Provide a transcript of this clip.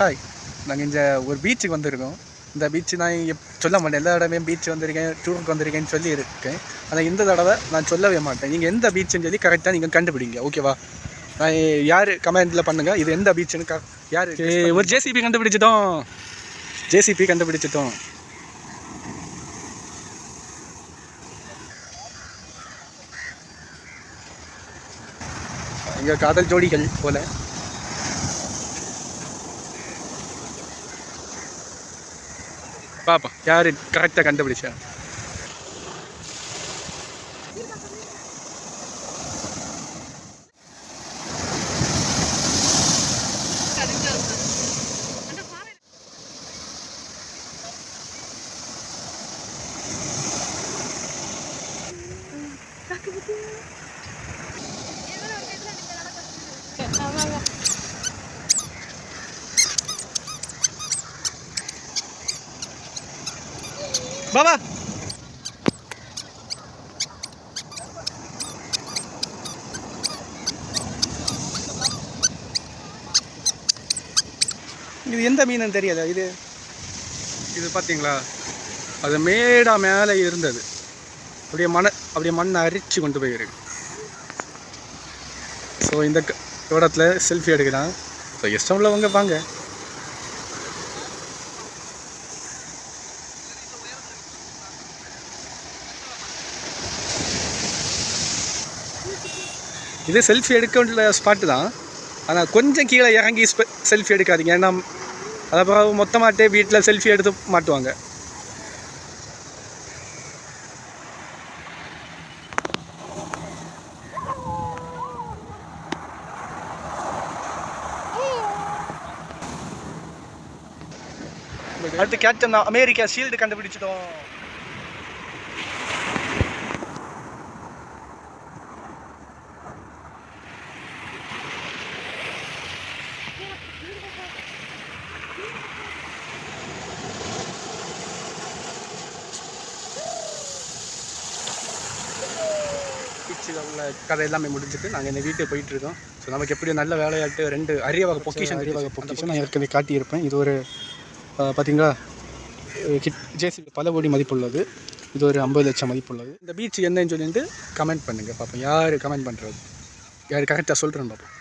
Hi நாங்கள் இங்கே ஒரு பீச்சுக்கு வந்திருக்கோம். இந்த பீச்சு நான் எப் சொல்ல மாட்டேன். எல்லா இடமே பீச் வந்திருக்கேன் டூருக்கு வந்திருக்கேன்னு சொல்லி இருக்கேன் ஆனால் இந்த தடவை நான் சொல்லவே மாட்டேன். நீங்கள் எந்த பீச்சுன்னு சொல்லி கரெக்டாக நீங்கள் கண்டுபிடிங்க. ஓகேவா நான் யார் கமெண்ட்டில் பண்ணுங்கள் இது எந்த பீச்சுன்னு க யார் ஒரு ஜேசிபி கண்டுபிடிச்சிட்டோம். ஜேசிபி கண்டுபிடிச்சிட்டோம். இங்கே காதல் ஜோடிகள் போல. பாப்பா யார் கரெக்டாக கண்டுபிடிச்சா. பாபா இது எந்த மீனுன்னு தெரியாது இது? இது பார்த்தீங்களா அது மேடா மேலே இருந்தது. அப்படியே மண அப்படியே மண்ணை அரிச்சு கொண்டு போயிருக்கு. ஸோ இந்த க- இடத்துல செல்ஃபி எடுக்கலாம் ஸோ இஷ்டம் உள்ளவங்க வாங்க. இது செல்ஃபி எடுக்க வேண்டிய ஸ்பாட்டு தான். ஆனால் கொஞ்சம் கீழே இறங்கி செல்ஃபி எடுக்காதீங்க. ஏன்னா அதுக்கப்புறம் மொத்தமாட்டே வீட்டில் செல்ஃபி எடுத்து மாட்டுவாங்க. அடுத்து கேப்டன் அமெரிக்கா ஷீல்டு கண்டுபிடிச்சிட்டோம். பீச்சில் உள்ள கதை எல்லாமே முடிஞ்சுட்டு நாங்கள் இந்த வீட்டுக்கு போயிட்டு இருக்கோம் ஸோ நமக்கு எப்படி நல்ல வேலையாட்டு ரெண்டு அரிய வகை பொக்கிஷன் அரிய வகை பொக்கிஷன். நான் ஏற்கனவே காட்டியிருப்பேன். இது ஒரு பார்த்தீங்களா கிட் ஜேசிபி பல கோடி மதிப்புள்ளது. இது ஒரு ஐம்பது லட்சம் மதிப்புள்ளது. இந்த பீச் என்னன்னு சொல்லிட்டு கமெண்ட் பண்ணுங்கள் பார்ப்போம் யார் கமெண்ட் பண்ணுறது யார் கரெக்டாக சொல்கிறேன்னு பார்ப்போம்